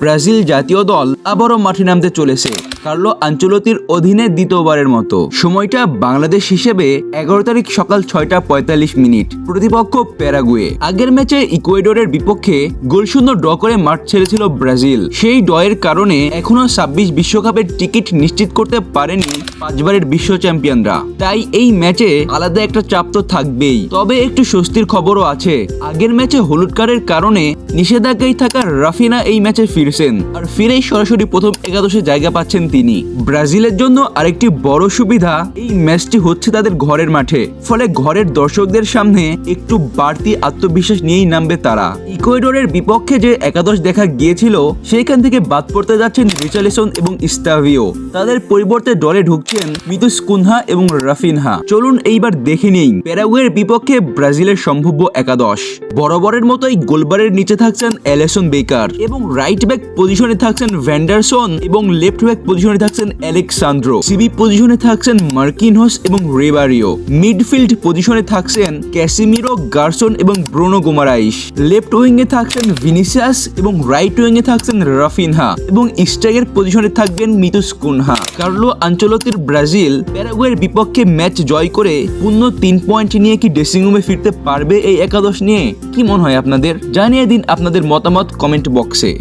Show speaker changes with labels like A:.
A: Brazil জাতীয় দল আবারও মাঠে নামতে চলেছে। কার্লো আঞ্চলতির অধীনে দ্বিতীয়বারের মতো। সময়টা বাংলাদেশ হিসেবে এগারো তারিখ সকাল ছয়টা পঁয়তাল্লিশ মিনিট। প্রতিপক্ষ প্যারাগুয়ে। আগের ম্যাচে ইকুয়েডরের বিপক্ষে গোলশূন্য ড্র করে মাঠ ছেড়েছিল ব্রাজিল। সেই ডয়ের কারণে এখনও ছাব্বিশ বিশ্বকাপের টিকিট নিশ্চিত করতে পারেনি পাঁচবারের বিশ্ব চ্যাম্পিয়নরা। তাই এই ম্যাচে আলাদা একটা চাপ তো থাকবেই। তবে একটু স্বস্তির খবরও আছে। আগের ম্যাচে হলুদ কার্ডের কারণে নিষেধাজ্ঞায় থাকা রাফিনা এই ম্যাচে ফিরছেন। আর ফিরেই সরাসরি প্রথম একাদশে জায়গা পাচ্ছেন তিনি। ব্রাজিলের জন্য আরেকটি বড় সুবিধা, এই ম্যাচটি হচ্ছে তাদের ঘরের মাঠে। ফলে ঘরের দর্শকদের সামনে একটু বাড়তি আত্মবিশ্বাস নিয়েই নামবে তারা। ইকুয়েডরের বিপক্ষে যে একাদশ দেখা গিয়েছিল, সেইখান থেকে বাদ পড়তে যাচ্ছেন রিচালিসন এবং ইস্তাভিও তাদের পরিবর্তে দলে ঢুকছেন মিতুস কুনহা এবং রাফিনহা। চলুন এইবার দেখে নেই প্যারাগুয়ের বিপক্ষে ব্রাজিলের সম্ভাব্য একাদশ। বরাবরের মতোই গোলবারের নিচে থাকছেন অ্যালেসন বেকার এবং রাইট ব্যাক পজিশনে থাকছেন ভ্যান্ডারসন এবং লেফট ব্যাক পজিশনে থাকছেন অ্যালেক্সান্দ্রো সিবি পজিশনে থাকছেন মার্কিনহস এবং রেবারিও মিডফিল্ড পজিশনে থাকছেন ক্যাসিমিরো গার্সন এবং ব্রোনো গোমারাইস লেফট উইং এ থাকছেন ভিনিসিয়াস এবং রাইট উইং এ থাকছেন রাফিনহা এবং স্ট্রাইকের পজিশনে থাকবেন মিতুস কুনহা কার্লো আঞ্চলতির ব্রাজিল প্যারাগুয়ের বিপক্ষে ম্যাচ জয় করে পূর্ণ তিন পয়েন্ট নিয়ে কি ড্রেসিং রুমে ফিরতে পারবে এই একাদশ নিয়ে? কি মনে হয় আপনাদের? জানিয়ে দিন আপনাদের মতামত কমেন্ট বক্সে